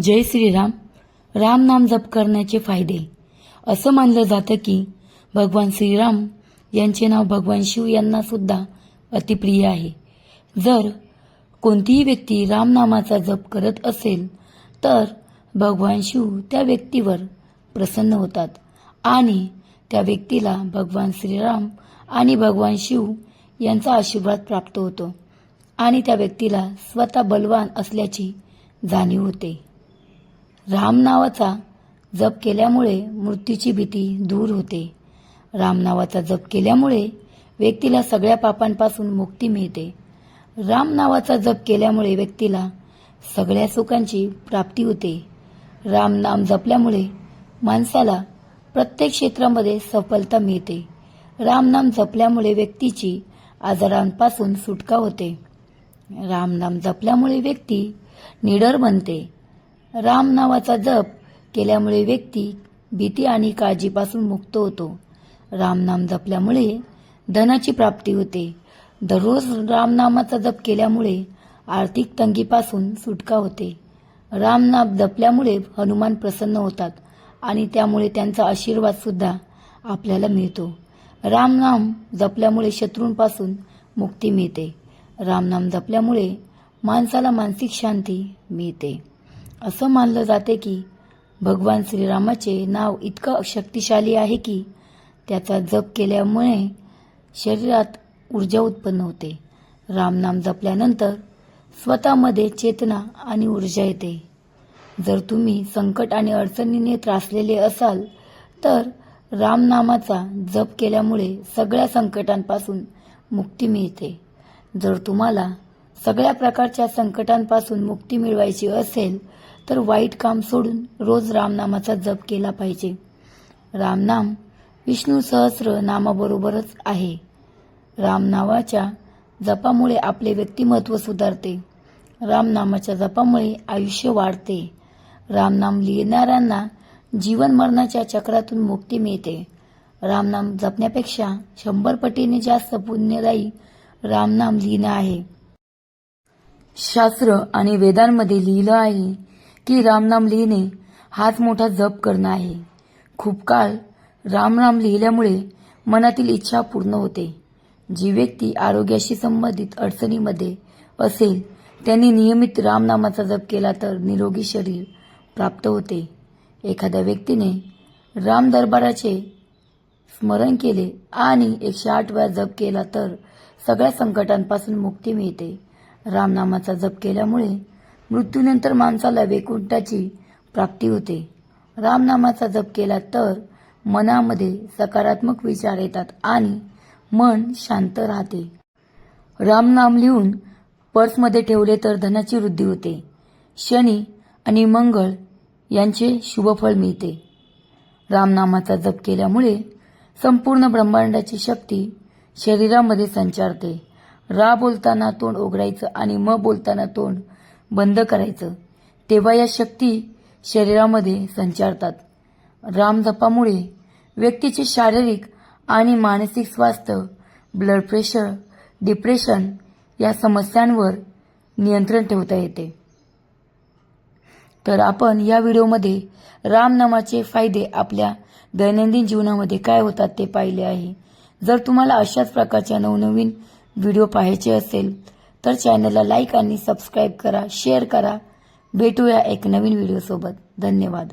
जय श्रीराम. राम नाम जप करण्याचे फायदे. असं मानलं जातं की भगवान श्रीराम यांचे नाव भगवान शिव यांना सुद्धा अतिप्रिय आहे. जर कोणतीही व्यक्ती रामनामाचा जप करत असेल तर भगवान शिव त्या व्यक्तीवर प्रसन्न होतात आणि त्या व्यक्तीला भगवान श्रीराम आणि भगवान शिव यांचा आशीर्वाद प्राप्त होतो आणि त्या व्यक्तीला स्वतः बलवान असल्याची जाणीव होते. राम नावाचा जप केल्यामुळे मृत्यूची भीती दूर होते. राम नावाचा जप केल्यामुळे व्यक्तीला सगळ्या पापांपासून मुक्ती मिळते. राम नावाचा जप केल्यामुळे व्यक्तीला सगळ्या सुखांची प्राप्ती होते. राम नाम जपल्यामुळे माणसाला प्रत्येक क्षेत्रामध्ये सफलता मिळते. रामनाम जपल्यामुळे व्यक्तीची आजारांपासून सुटका होते. रामनाम जपल्यामुळे व्यक्ती निडर बनते. राम नावाचा जप केल्यामुळे व्यक्ती भीती आणि काळजीपासून मुक्त होतो. रामनाम जपल्यामुळे धनाची प्राप्ती होते. दररोज रामनामाचा जप केल्यामुळे आर्थिक तंगीपासून सुटका होते. रामनाम जपल्यामुळे हनुमान प्रसन्न होतात आणि त्यामुळे त्यांचा आशीर्वादसुद्धा आपल्याला मिळतो. रामनाम जपल्यामुळे शत्रूंपासून मुक्ती मिळते. रामनाम जपल्यामुळे माणसाला मानसिक शांती मिळते. असं मानलं जाते की भगवान श्रीरामाचे नाव इतकं शक्तिशाली आहे की त्याचा जप केल्यामुळे शरीरात ऊर्जा उत्पन्न होते. रामनाम जपल्यानंतर स्वतःमध्ये चेतना आणि ऊर्जा येते. जर तुम्ही संकट आणि अडचणीने त्रासलेले असाल तर रामनामाचा जप केल्यामुळे सगळ्या संकटांपासून मुक्ती मिळते. जर तुम्हाला सगळ्या प्रकारच्या संकटांपासून मुक्ती मिळवायची असेल तर वाईट काम सोडून रोज रामनामाचा जप केला पाहिजे. रामनाम विष्णू सहस्र नामाबरोबरच आहे. रामनावाच्या जपामुळे आपले व्यक्तिमत्व सुधारते. रामनामाच्या जपामुळे आयुष्य वाढते. रामनाम लिहिणाऱ्यांना जीवन मरणाच्या चक्रातून मुक्ती मिळते. रामनाम जपण्यापेक्षा शंभर पटीने जास्त पुण्यदायी रामनाम लिहिणं आहे. शास्त्र आणि वेदांमध्ये लिहिलं आहे की रामनाम लिहिणे हाच मोठा जप करणं आहे. खूप काळ रामनाम लिहिल्यामुळे मनातील इच्छा पूर्ण होते. जी व्यक्ती आरोग्याशी संबंधित अडचणीमध्ये असेल त्यांनी नियमित रामनामाचा जप केला तर निरोगी शरीर प्राप्त होते. एखाद्या व्यक्तीने राम दरबाराचे स्मरण केले आणि एकशे आठ वेळा जप केला तर सगळ्या संकटांपासून मुक्ती मिळते. रामनामाचा जप केल्यामुळे मृत्यूनंतर माणसाला वैकुंठाची प्राप्ती होते. रामनामाचा जप केला तर मनामध्ये सकारात्मक विचार येतात आणि मन शांत राहते. रामनाम लिहून पर्समध्ये ठेवले तर धनाची वृद्धी होते. शनी आणि मंगळ यांचे शुभफळ मिळते. रामनामाचा जप केल्यामुळे संपूर्ण ब्रह्मांडाची शक्ती शरीरामध्ये संचारते. रा बोलताना तोंड उघडायचं आणि म बोलताना तोंड बंद करायचं. तेव्हा या शक्ती शरीरामध्ये संचारतात. राम जपामुळे व्यक्तीचे शारीरिक आणि मानसिक स्वास्थ्य ब्लड प्रेशर डिप्रेशन या समस्यांवर नियंत्रण ठेवता येते. तर आपण या व्हिडिओमध्ये रामनामाचे फायदे आपल्या दैनंदिन जीवनामध्ये काय होतात ते पाहिले आहे. जर तुम्हाला अशाच प्रकारच्या नवनवीन व्हिडिओ पाहायचे असेल तर चॅनलला लाईक आणि सबस्क्राईब करा शेअर करा. भेटूया एक नवीन व्हिडिओसोबत. धन्यवाद.